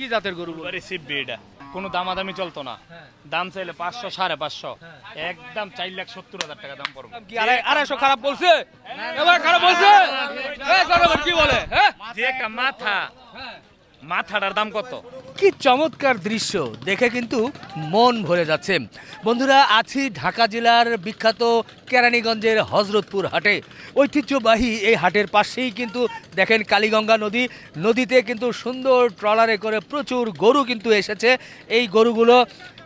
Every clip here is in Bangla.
কি জাতের গরু সিপবি এটা কোনো দামাদামি চলতো না। হ্যাঁ। দাম চাইলে পাঁচশো সাড়ে পাঁচশো। একদম চার লাখ সত্তর হাজার টাকা দাম পড়বে। কি আড়াইশো খারাপ বলছে? এবার খারাপ বলছে? কি বলে? হ্যাঁ। যে একটা মাথা মাথাটার দাম কত? কি চমৎকার দৃশ্য। দেখে কিন্তু মন ভরে যাচ্ছে। বন্ধুরা আছি ঢাকা জেলার বিখ্যাত কেরানীগঞ্জের হজরতপুর হাটে। ঐতিহ্যবাহী এই হাটের পাশেই কিন্তু দেখেন কালীগঙ্গা নদী। নদীতে কিন্তু সুন্দর ট্রলারে করে প্রচুর গরু কিন্তু এসেছে। এই গরুগুলো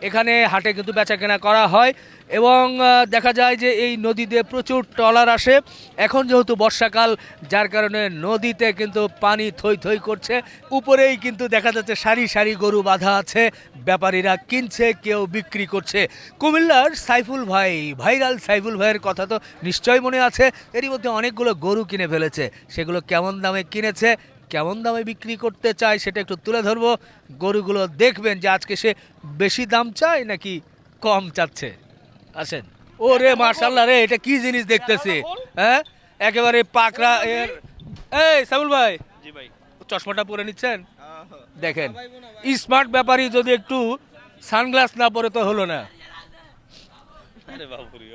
এখানে হাটে কিন্তু বেচাকেনা করা হয় এবং দেখা যায় যে এই নদীতে প্রচুর ট্রলার আসে। এখন যেহেতু বর্ষাকাল, যার কারণে নদীতে কিন্তু পানি থই থই করছে। উপরেই কিন্তু দেখা যাচ্ছে সারি সারি গরু বাঁধা আছে। ব্যাপারীরা কিনছে, কেউ বিক্রি করছে। কুমিল্লার সাইফুল ভাই, ভাইরাল সাইফুল ভাইয়ের কথা তো নিশ্চয়ই মনে আছে। এরই মধ্যে অনেকগুলো গরু কিনে ফেলেছে। সেগুলো কেমন দামে কিনেছে কেমন দামে বিক্রি করতে চায় সেটা একটু তুলে ধরবো। গরুগুলো দেখবেন যে আজকে সে বেশি দাম চায় নাকি কম চাচ্ছে? আসেন। ও রে মার্শাল্লাহ রে এটা কি জিনিস দেখতেছি? হ্যাঁ? একেবারে পাকড়া এর এই সাবুল ভাই। জি ভাই। চশমাটা পরে নিচ্ছেন? দেখেন। স্মার্ট ব্যাপারই যদি একটু সানগ্লাস না পরে তো হলো না।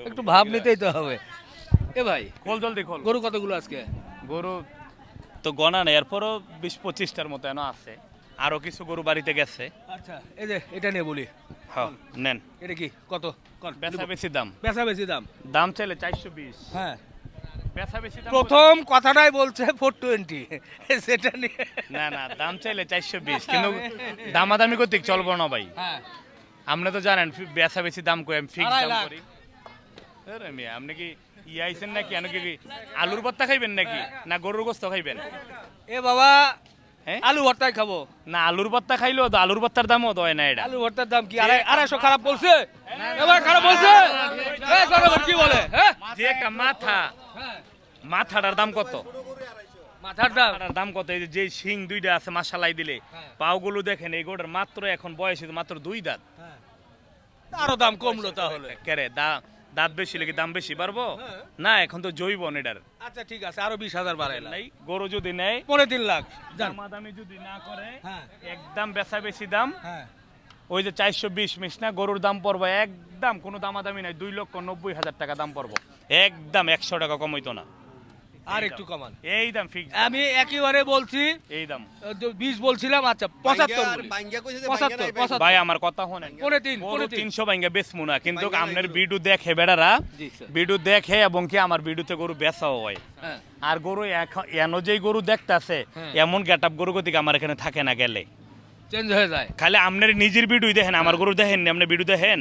একটু ভাব নিতেই তো হবে। এ ভাই খোল জলদি খোল গরু কতগুলো আজকে? গরু তো গণা নেই এরপরও বিশ পঁচিশটার মতো এনো আছে। আরও কিছু গরু বাড়িতে গেছে। আচ্ছা এই যে এটা নিয়ে বলি। হ্যাঁ নেন। এটা কি? কত? বেচা বেশি দাম। বেচা বেশি দাম। দাম চাইলে চারশো বিশ। হ্যাঁ। বেচা বেশি দাম প্রথম কথাটাই বলছে ফোর টোয়েন্টি সেটা নিয়ে না না দাম চাইলে চারশো বিশ কিন্তু দামাদামি করতে চলবো না ভাই। হ্যাঁ। আপনি তো জানেন বেচা বেশি দাম করি আমি ফিক্স দাম করি। মিয়া, আপনি কি ইয়ে আইছেন নাকি? আপনি কি আলুর ভর্তা খাইবেন নাকি? না গরুর গোস্ত খাইবেন? এ বাবা হ্যাঁ? আলু ভর্তাই খাব। না আলুর ভর্তা খাইলেও তো আলুর ভর্তার দামও দেয় না এটা। আলু ভর্তার দাম কি? আড়াই আড়াইশো খারাপ বলছে? এবার খারাপ বলছে? কি বলে? হ্যাঁ? মাথা। মাথাটার দাম কত? মাথার দাম? মাথাটার দাম কত? এই যে- যে শিং দুইটা আছে মাসালাই দিলে। পাওগুলো দেখেন এই গোটার মাত্র এখন বয়স মাত্র দুই দাঁত। আরও দাম কমলো তাহলে। কেরে দা- দাঁত বেশি লেগে দাম বেশি পারব। না এখন তো জৈব এটার। আচ্ছা ঠিক আছে আরও বিশ হাজার বাড়াই নাই গরু যদি নেয় পনেরো তিন লাখ। দামাদামি যদি না করে। একদম বেচা বেশি দাম। হ্যাঁ। ওই যে চারশো বিশ মিস না গরুর দাম পড়ব একদম কোনো দামাদামি নাই দুই লক্ষ নব্বই হাজার টাকা দাম পড়ব। একদম একশো টাকা কমাইতো না। আর একটু কমান। এই দাম ফিক্স আমি একেবারে বলছি এই দাম। বিশ বলছিলাম আচ্ছা পঁচাত্তর। পঁচাত্তর ভাই। আমার কথা শোনেন। পৌনে তিন, গরু তিনশো ভাঙ্গা বেচমু না কিন্তু আপনার বিডু দেখে বেড়ারা জি, বিডু দেখে এবং কি আমার বিডুতে গরু বেচাও হয়। হ্যাঁ। আর গরু এখন এন যেই গরু দেখতাছে হ্যাঁ। এমন গেট আপ গরু গতিকে আমার এখানে থাকে না গেলে। চেঞ্জ হয়ে যায়। খালি আপনার নিজের ভিডিও দেখেন আমার গরু দেখেন আপনি ভিডিও দেখেন?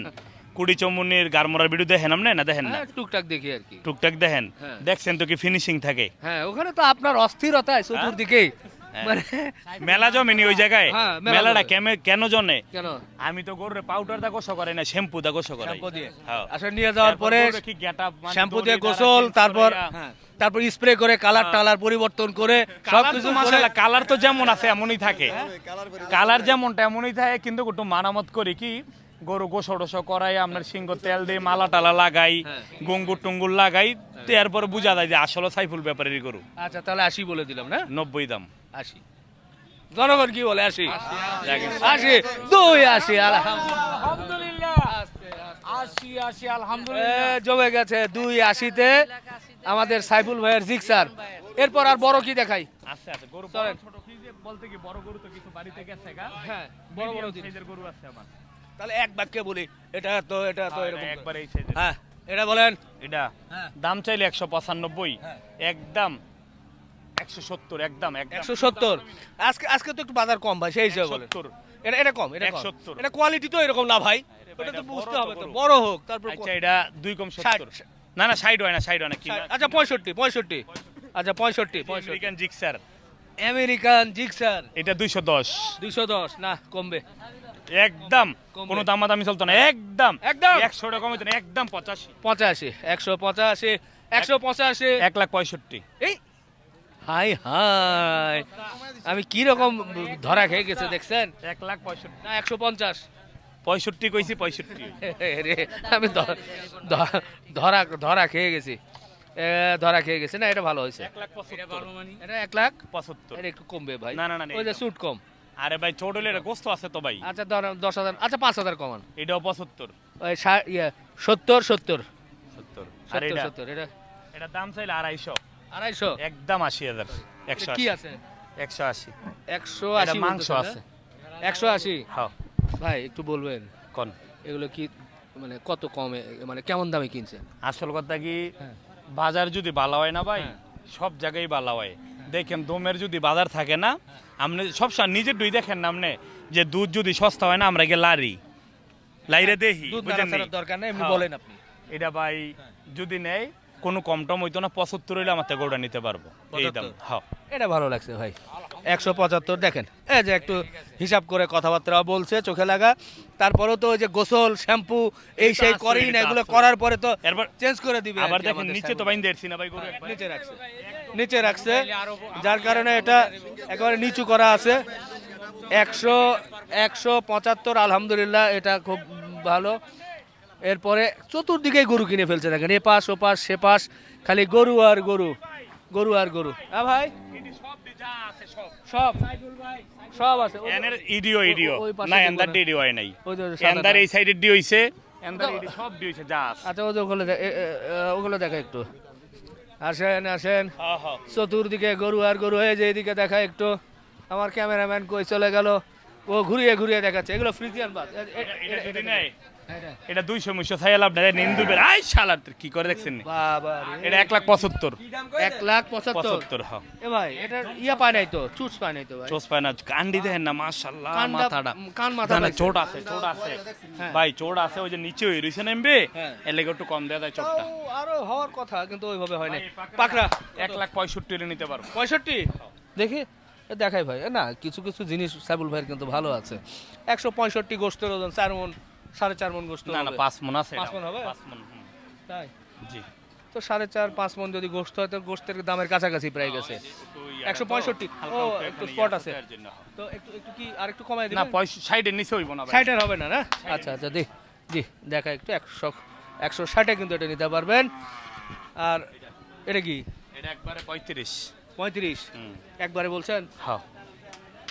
কুড়ি চমুনির গারমরার ভিডিও দেখেন আপনি না দেখেন না? হ্যাঁ, টুকটাক দেখি আর কি। টুকটাক দেখেন। হ্যাঁ। দেখছেন তো কি ফিনিশিং থাকে। হ্যাঁ ওখানে তো আপনার অস্থিরতায় চতুর্দিকেই মানে মেলা জমেনি ওই জায়গায়? হ্যাঁ, মেলাটা কেমে- কেন জনে আমি তো গরুরে পাউডার দা গোসো করে না শ্যাম্পু দা গোসো করে শ্যাম্পু হ্যাঁ। আসলে নিয়ে যাওয়ার পরে getup, মানে শ্যাম্পু দিয়ে গোসল তারপর হ্যাঁ, তারপর স্প্রে করে কালার টালার পরিবর্তন করে কালার তো সবকিছু মাশাআল্লাহ, কালার তো যেমন আছে এমনই থাকে। কালার যেমনটা এমনই থাকে কিন্তু একটু মানামত করি কি গরু গোসো টোসো করাই আপনার সিংহ তেল দিয়ে মালা টালা লাগাই হ্যাঁ। গঙ্গুর টুঙ্গুর লাগাই তো বুঝা বোঝা যায় যে আসলে সাইফুল ব্যাপারেরই গরু। আচ্ছা তাহলে আশি বলে দিলাম না? নব্বই দাম। আশি। জনগণ কি বলে আসি আসি দুই আশি আলহামদুলিল্লাহ। জমে গেছে দুই আশিতে আমাদের সাইফুল ভাইয়ের জিক্সার। এরপর আর বড় কি দেখাই? আচ্ছা আচ্ছা গরু ছোট কি বলতে কি বড় গরু তো কিছু বাড়িতে গেছে হ্যাঁ বড় বড় গরু আছে আমার। তাহলে এক বাক্যে বলি এটা তো এটা তো এরকম। একবার এই হ্যাঁ এটা বলেন। এটা হ্যাঁ। দাম চাইলে একশো পঁচানব্বই হ্যাঁ। একদম একশো সত্তর একদম একশো সত্তর? আজকে আজকে তো একটু বাজার কম ভাই সেই হিসাবে বলেন। এটা এটা কম এটা 170 এটা কোয়ালিটি তো এরকম না ভাই। ওটা তো বুঝতে হবে তো বড়। হোক তারপর আচ্ছা এটা দুই কম সত্তর। না না সাইড হয় না সাইড হয় না কি আচ্ছা পঁয়ষট্টি পঁয়ষট্টি। আচ্ছা পঁয়ষট্টি পঁয়ষট্টি। জিক্সার আমেরিকান জিক্সার এটা দুইশো দশ। দুইশো দশ না কমবে। একদম। কোনো দামাদামি চলতো না। একদম। একদম। একশো টাকা কমে না একদম পঁচাশি। পঁচাশি একশো পঁচাশি একশো পঁচাশি। এক লাখ পঁয়ষট্টি। এই হাই হাই। আমি কি রকম ধরা খেয়ে গেছে দেখছেন? এক লাখ পঁয়ষট্টি। না একশো পঞ্চাশ। পঁয়ষট্টি কইছি পঁয়ষট্টি। রে আমি ধরা ধরা খেয়ে গেছি। ধরা খেয়ে গেছে। না এটা ভালো হয়েছে। এক লাখ পঁচাত্তর। এটা এক লাখ? পঁচাত্তর। এটা একটু কমবে ভাই। না, না, ওই যে সুট কম। আরে ভাই ছোট হলে এটা গোস্ত আছে তো ভাই। আচ্ছা ধর- দশ হাজার আচ্ছা পাঁচ হাজার কমান। এটাও পঁচাত্তর। ওই ইয়ে সত্তর সত্তর। সত্তর। সত্তর এটা? এটা? দাম চাইলে আড়াইশো। আড়াইশো? একদম আশি হাজার। একশো কি আছে? একশো আশি। একশো আশি মাংস আছে। একশো আশি? হ্যাঁ। ভাই একটু বলবেন। কোন? এগুলো কি মানে কত কমে মানে কেমন দামে কিনছেন? আসল কথা কি? হ্যাঁ। বাজার যদি বালা হয় না ভাই হ্যাঁ। সব জায়গায় বালা হয়। দেখেন দমের যদি বাজার থাকে না আপনি সবসময় নিজের দুই দেখেন না আপনি যে দুধ যদি সস্তা হয় না আমরা গিয়ে লারি। লাইরে দেখি নি? নাড়াচাড়ার দরকার নেই হ্যাঁ। বলেন আপনি। এটা ভাই যদি নেয় কোনো কম টম হইতো না পঁচাত্তর হইলে আমার থেকে ওটা নিতে পারব। এই দাম হ্যাঁ। এটা ভালো লাগছে ভাই। একশো পঁচাত্তর দেখেন। এই যে একটু হিসাব করে কথাবার্তা বলছে চোখে লাগা। তারপরেও তো ওই যে গোসল শ্যাম্পু এই সেই করেই না এগুলো করার পরে তো চেঞ্জ করে দিবে আবার দেখেন নিচে তো বাইন দেখছি না ভাই নিচে রাখছে। নিচে রাখছে যার কারণে এটা একেবারে নিচু করা আছে। একশো একশো পঁচাত্তর আলহামদুলিল্লাহ এটা খুব ভালো। এরপরে চতুর্দিকেই গরু কিনে ফেলছে দেখেন এ পাশ ও পাশ সে পাশ খালি গরু আর গরু গরু আর গরু। হ্যাঁ ভাই? সব। সব। আছে। এনের ইডিও ইডিও। না এন্দার। ডিডি হয় নাই। এন্দার এই সাইডে ডি হইছে। এন্দার ইডি সব ডি হইছে যা আছে। আচ্ছা ওগুলো ওগুলো দেখা একটু। আসেন আসেন। হ্যাঁ হ্যাঁ। চতুর্দিকে গরু আর গরু হয়ে যে এদিকে দেখা একটু। আমার ক্যামেরাম্যান কই চলে গেল? ও ঘুরিয়ে ঘুরিয়ে দেখাচ্ছে। এগুলো ফ্রিজিয়ান বাস এটা? দুইশো নিন্দু বের আই শালার কি করে দেখছেন নি? বাবা রে। এটা এক লাখ পঁচাত্তর। এক লাখ পঁচাত্তর। হ্যাঁ এ ভাই এটা ইয়া পায় নাই তো চুটস পায় নাই তো ভাই। চোস পায় না কান্ডি দেখেন না মাশাল্লাহ মাথাটা। কান মাথা না, চোট আছে চোট আছে। হ্যাঁ। ভাই চোট আছে ওই যে নিচে রইছে নেমবে? হ্যাঁ। এর লেগে একটু কম যায় চোটটা। আরও হওয়ার কথা কিন্তু ওইভাবে হয় নাই। পাকড়া। এক লাখ পঁয়ষট্টি নিতে পারব। পঁয়ষট্টি? দেখি দেখাই ভাই। এ না কিছু কিছু জিনিস সাইবুল ভাইয়ের কিন্তু ভালো আছে। একশো পঁয়ষট্টি গোস্তের ওজন চার মন সাড়ে চার মন গোস্ত না না পাঁচ মন আছে পাঁচ। মণ হবে? পাঁচ মন তাই? জি। তো সাড়ে চার পাঁচ মন যদি গোস্ত হয় তো গোস্তের দামের কাছাকাছি প্রায় গেছে। একশো পঁয়ষট্টি। ও একটু স্পট আছে। তো একটু একটু কি আর একটু কমাই না ষাটের নিচে হইব না ষাটের হবে না না? আচ্ছা আচ্ছা দি জি দেখা একটু একশো একশো ষাটে কিন্তু এটা নিতে পারবেন। আর এটা কি? এটা একবারে পঁয়ত্রিশ। পঁয়ত্রিশ? একবারে বলছেন? হ্যাঁ।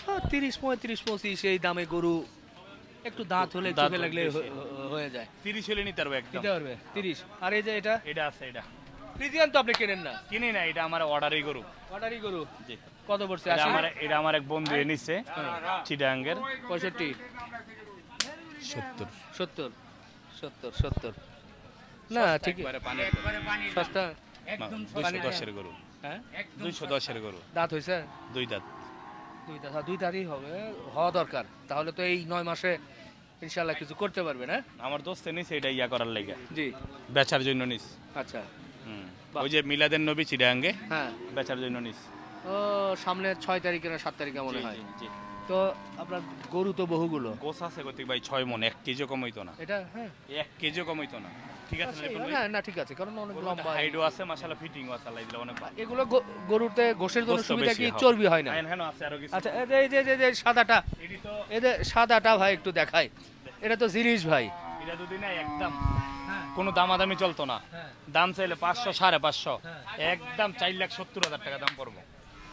হ্যাঁ, তিরিশ পঁয়ত্রিশ পঁচিশ এই দামে গরু একটু দাঁত হলে দাঁত চোখে লাগলে হয়ে যায়। তিরিশ হলে নিতে পারব একদম। নিতে পারবে। তিরিশ। আর এই যে এটা? এটা আছে এটা। ফ্রিজিয়ান তো আপনি কেনেন না? কিনি না এটা আমার অর্ডারই গরু। অর্ডারই গরু? জি। কত পড়ছে? আমার এটা আমার এক বন্ধু এনেছে চিডাঙ্গের পঁয়ষট্টি। সত্তর। সত্তর। সত্তর সত্তর। না ঠিক একবারে পানি সস্তা দুইশো দশের গরু। হ্যাঁ? দুইশো দশের গরু। দাঁত হয়েছে দুই দাঁত। দুই দাঁত হ্যাঁ, দুই দাঁতই হবে হওয়া দরকার। তাহলে তো এই নয় মাসে ইনশাল্লাহ কিছু করতে পারবে না? আমার দোস্ত নিছে এটা ইয়া করার লেগে। জি। বেচার জন্য নিস। আচ্ছা। হুম। ওই যে মিলাদের নবী চিডাঙ্গে হ্যাঁ। বেচার জন্য নিস। ও সামনে ছয় তারিখে না সাত তারিখে মনে হয়? জি। তো আপনার গরু তো বহুগুলো। গোস আছে গতিক ভাই ছয় মন এক কেজিও কম হইতো না। এটা হ্যাঁ। এক কেজিও কম হইতো না। ঠিক আছে না হ্যাঁ না ঠিক আছে কারণ অনেক লম্বা। হাইডও আছে মাশাআল্লাহ ফিটিংও আছে আল্লাহ দিলে অনেক ভালো। এগুলো গরুতে গোশের জন্য সুবিধা কি? হ্যাঁ। চর্বি হয় না? আইন আছে আরও কিছু। আচ্ছা এই যে- যে যে সাদাটা এই যে সাদাটা ভাই একটু দেখাই। এটা তো জিনিস ভাই। এটা দুদিন একদম। কোনো দামাদামি চলতো না। দাম চাইলে পাঁচশো সাড়ে পাঁচশো। একদম চার লাখ সত্তর হাজার টাকা দাম পড়ব।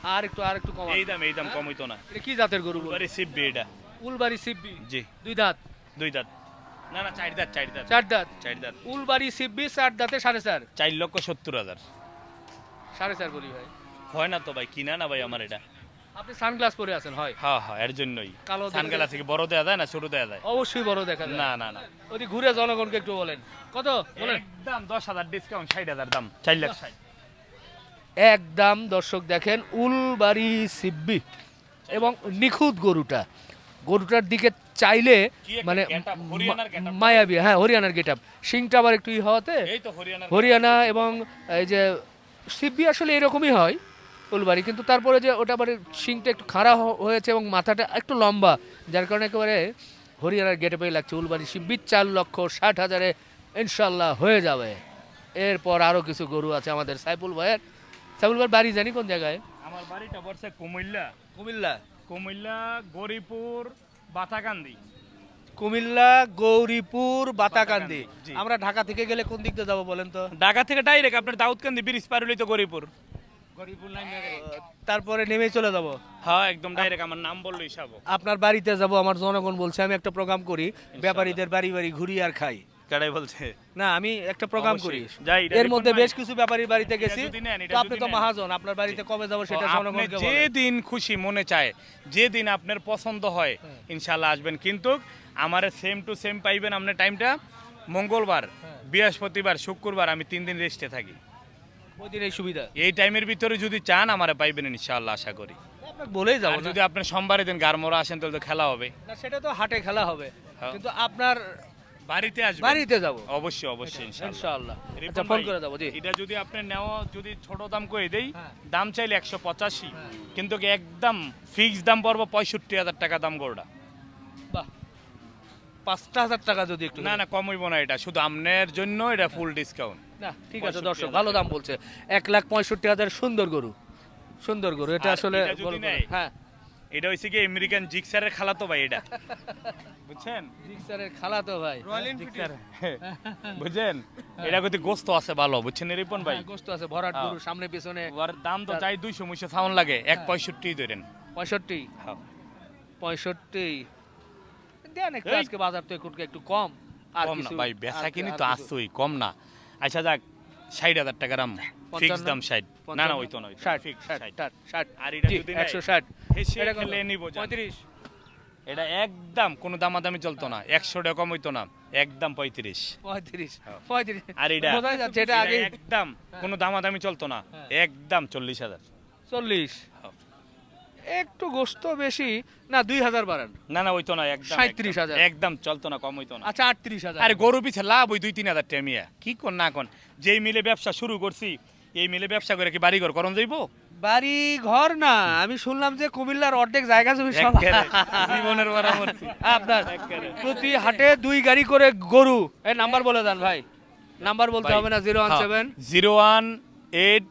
আর একটু আর একটু কম এই দাম এই দাম কম হইতো না। কি জাতের গরু? এবারে সিববি এটা। উলবাড়ি সিব্বি জি। দুই দাঁত? দুই দাঁত। না না চার দাঁত চার দাঁত। চার দাঁত। চার দাঁত। উলবাড়ি সিব্বি চার দাঁতে সাড়ে চার। চার লক্ষ সত্তর হাজার। সাড়ে চার বলি ভাই। হয় না তো ভাই কিনা না ভাই আমার এটা। আপনি সানগ্লাস পরে আছেন হয়? হ্যাঁ হ্যাঁ এর জন্যই। কালো দেখতে- সানগেলা থেকে বড় দেয়া যায় না ছোট দেয়া যায় অবশ্যই বড় দেখা যায়। না না না। ওদি ঘুরে জনগণকে একটু বলেন। কত? বলেন। একদম দশ হাজার ডিসকাউন্ট ষাট হাজার দাম। চার লাখ। ষাট একদম দর্শক দেখেন উলবাড়ি সিব্বি এবং নিখুঁত গরুটা। গরুটার দিকে চাইলে মানে মায়াবী হ্যাঁ হরিয়ানার গেট আপ শিংটা আবার একটু ই হওয়াতে হরিয়ানা হরিয়ানা এবং এই যে সিব্বি আসলে এরকমই হয় ফুলবাড়ি। কিন্তু তারপরে যে ওটা আবার শিংটা একটু খাড়া হয়েছে এবং মাথাটা একটু লম্বা যার কারণে একেবারে হরিয়ানার গেটে পেয়ে লাগছে। উলবাড়ি সিব্বি চার লক্ষ ষাট হাজারে ইনশাল্লাহ হয়ে যাবে। এরপর আরও কিছু গরু আছে আমাদের সাইফুল ভাইয়ের। সাইফুল ভাইয়ের বাড়ি জানি কোন জায়গায়? আমার বাড়িটা পড়ছে কুমিল্লা। কুমিল্লা। কুমিল্লা গরিপুর বাতাকান্দি কুমিল্লা গৌরীপুর বাতাকান্দি আমরা ঢাকা থেকে গেলে কোন দিক দিয়ে যাব বলেন তো? ঢাকা থেকে ডাইরেক্ট আপনার দাউদকান্দি ব্রিজ পার হইলে তো গরিপুর। তারপরে নেমে চলে যাব। হ্যাঁ একদম ডাইরেক্ট আমার নাম বলল হিসাব আপনার বাড়িতে যাব আমার জনগণ বলছে আমি একটা প্রোগ্রাম করি ব্যাপারীদের বাড়ি বাড়ি ঘুরি আর খাই। কেডাই বলছে না আমি একটা প্রোগ্রাম করি। যাই, এর মধ্যে বেশ কিছু ব্যাপারীর বাড়িতে গেছি। তো আপনি তো মহাজন আপনার বাড়িতে কবে যাব সেটা জনগণকে যে দিন খুশি মনে চায় যে দিন আপনার পছন্দ হয় হ্যাঁ। ইনশাল্লাহ আসবেন। কিন্তু আমার সেম টু সেম পাইবেন আপনার টাইমটা মঙ্গলবার হ্যাঁ। বৃহস্পতিবার শুক্রবার আমি তিন দিন রেস্টে থাকি। ওই এই সুবিধা। এই টাইমের ভিতরে যদি চান আমারে পাইবেন ইনশাআল্লাহ আশা করি। বলেই যাব যদি আপনি সোমবারের দিন গারমোরা আসেন তাহলে তো খেলা হবে। না, সেটা তো হাটে খেলা হবে। হ্যাঁ। কিন্তু আপনার বাড়িতে বাড়িতে যাব। অবশ্যই অবশ্যই ইনশাআল্লাহ আচ্ছা ফোন করে যাব জি। এটা যদি আপনি নেওয়া যদি ছোট দাম করে দেই হ্যাঁ। দাম চাইলে একশো পঁচাশি। হ্যাঁ। কিন্তু একদম ফিক্স দাম পড়ব পঁয়ষট্টি হাজার টাকা দাম বাহ। পাঁচটা হাজার টাকা যদি একটু না না কম হইব না এটা। শুধু আপনার জন্য এটা ফুল ডিসকাউন্ট না ঠিক আছে 65 দর্শক ভালো দাম বলছে। এক লাখ পঁয়ষট্টি হাজার সুন্দর গরু। সুন্দর গরু এটা আসলে? হ্যাঁ। এটা হইছে কি আমেরিকান জিক্সারের খালা তো ভাই এটা। বুঝছেন? জিক্সারের খালা তো ভাই। জিক্সার বুঝছেন? এটা কত গোস্ত আছে ভালো বুঝছেন রিপন ভাই? হ্যাঁ, গোস্ত আছে ভরাট হ্যাঁ। গরু সামনে পিছনে। ওর দাম তো চাই দুইশো মুইশো সাউন্ড লাগে এক পঁয়ষট্টি ধরেন। পঁয়ষট্টি? হ্যাঁ। পঁয়ষট্টি? দেন একটু। আজকে বাজার তো একটু একটু কম। আর কম না কিছু- ভাই বেচা কিনি তো আসছই কম না। আচ্ছা যাক ষাট হাজার টাকা দাম। ফিক্স দাম না না ওই তো নয় আর এটা যদি নেয়, একশো ষাট। হেসে এটা খেলে নিব জান। পঁয়ত্রিশ। এটা একদম কোনো দামাদামি চলতো না। একশো টাকা কম হইতো না। একদম পঁয়ত্রিশ। পঁয়ত্রিশ। পঁয়ত্রিশ। আর এটা বোঝাই যাচ্ছে এটা এটা আগে একদম কোনো দামাদামি চলতো না। একদম চল্লিশ হাজার। চল্লিশ। একটু গোস্ত বেশি না দুই হাজার বাড়ান। না না ওইতো না একদম 37 হাজার। একদম- একদম চলতো না কম হইতো না। আচ্ছা আটত্রিশ হাজার। আরে গরু পিছে লাভ ওই দুই তিন হাজার টাকা কি কোন না কোন যেই মিলে ব্যবসা শুরু করছি এই মিলে ব্যবসা করে কি বাড়ি ঘর করণ যাইবো? বাড়ি ঘর না আমি শুনলাম যে কুমিল্লার অর্ধেক জায়গা জমি জীবনের আপনার প্রতি হাটে দুই গাড়ি করে গরু। এই নাম্বার বলে দেন ভাই। নাম্বার বলতে হবে না zero one seven zero one eight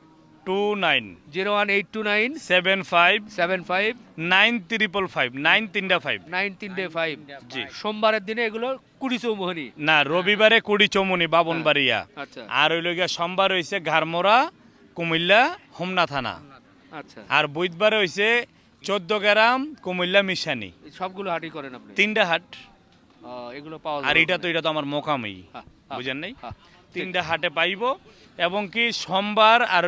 two nine zero one eight two nine seven five seven five nine triple five nine তিনটা ফাইভ নাইন তিনটে ফাইভ জি। সোমবারের দিনে এগুলো কুড়ি চৌমোহনী। না রবিবারে কুড়ি চৌমুনি বাবনবাড়িয়া আচ্ছা। আর ওই লগিয়া সোমবার হইছে ঘাড়মোড়া কুমিল্লা হোমনা থানা। আচ্ছা। আর বুধবারে হইছে চোদ্দ গ্রাম কুমিল্লা মিশানি। সবগুলো হাটই করেন আপনি? তিনটা হাট। এগুলো পাওয়া আর এটা তো এটা তো আমার মোকামই হ্যাঁ, হ্যাঁ, বুঝেন নাই? হ্যাঁ, তিনটা হাটে পাইব। এবং কি সোমবার আর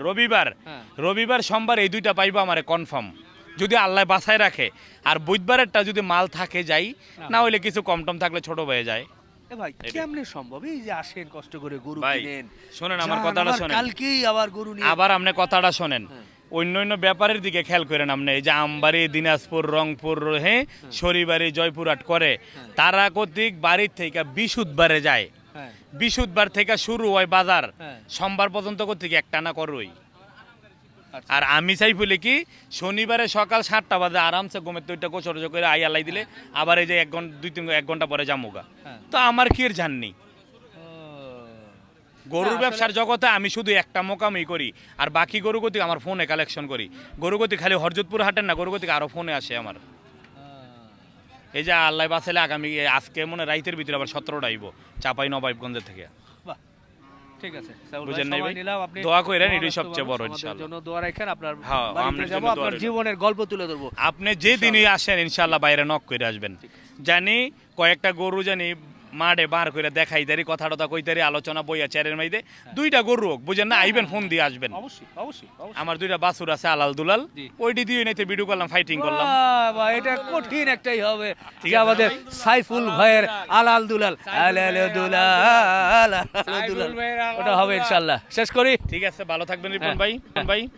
রবিবার। হ্যাঁ। রবিবার সোমবার এই দুইটা পাইব আমার কনফার্ম যদি আল্লাহ বাছায় রাখে। আর বুধবারেরটা যদি মাল থাকে যাই। না। হইলে কিছু কম টম থাকলে ছোট হয়ে যায়। ভাই। কেমনে সম্ভব? এই যে আসেন কষ্ট করে গরু কিনেন। শোনেন আমার কথাটা আবার শোনেন। কালকেই আবার গরু নিয়ে আবার আপনি কথাটা শোনেন। হ্যাঁ। অন্য অন্য ব্যাপারের দিকে খেয়াল করেন আপনি। এই যে আমবাড়ি দিনাজপুর রংপুর হ্যাঁ। জয়পুরহাট করে তারা কর্তৃক বাড়ির থেকে বিশুদ্ধবারে যায়। বিশুদ্ধবার থেকে শুরু হয় বাজার। হ্যাঁ। সোমবার পর্যন্ত কর্তৃক একটানা করই। আচ্ছা। আর আমি চাই বলে কি শনিবারে সকাল সাতটা বাজে আরামসে ঘুমের তো ওইটা কোচর করে আই আলাই দিলে আবার এই যে এক ঘণ্টা দুই তিন এক ঘণ্টা পরে যামুগা। হ্যাঁ। তো আমার কি এর জাননি গরুর ব্যবসার জগতে আমি শুধু একটা মোকামই করি। আর বাকি গরু গতি আমার ফোনে কালেকশন করি। গরু গতি খালি হরজতপুর হাটের না গরু গতি আরও ফোনে আসে আমার। এই যে আল্লাহ বাসালে আগামী আজকে মনে রাইতের ভিতরে আবার সতেরোটা আইব চাপাই নবাবগঞ্জের থেকে। ঠিক আছে। বুঝেন নাই ভাই? দোয়া কইরেন, এটাই সবচেয়ে বড় মানুষ, ইনশাআল্লাহ। জন্য দোয়া রাখেন আপনার হ্যাঁ, যাব আপনার জীবনের গল্প তুলে ধরবো। আপনি যে দিনই আসেন ইনশাল্লাহ বাইরে নক করে আসবেন। জানি কয়েকটা গরু জানি মাঠে বার করে দেখাই দারি কথা টথা কই কইতারি আলোচনা বইয়া চেয়ারের মাইদে। দুইটা গরু হোক বুঝেন না? আইবেন ফোন দিয়ে আসবেন। অবশ্যই অবশ্যই অবশ্যই। আমার দুইটা বাসুর আছে আলাল দুলাল। ওইটি দিয়ে নাইতে ভিডিও করলাম ফাইটিং করলাম। এটা কঠিন একটাই হবে ঠিক আমাদের সাইফুল ভাইয়ের আলাল দুলাল। আলাল দুলাল ওটা হবে দুলাল। ইনশাল্লাহ। শেষ করি? ঠিক আছে ভালো থাকবেন রিপন হ্যাঁ, ভাই ভাই।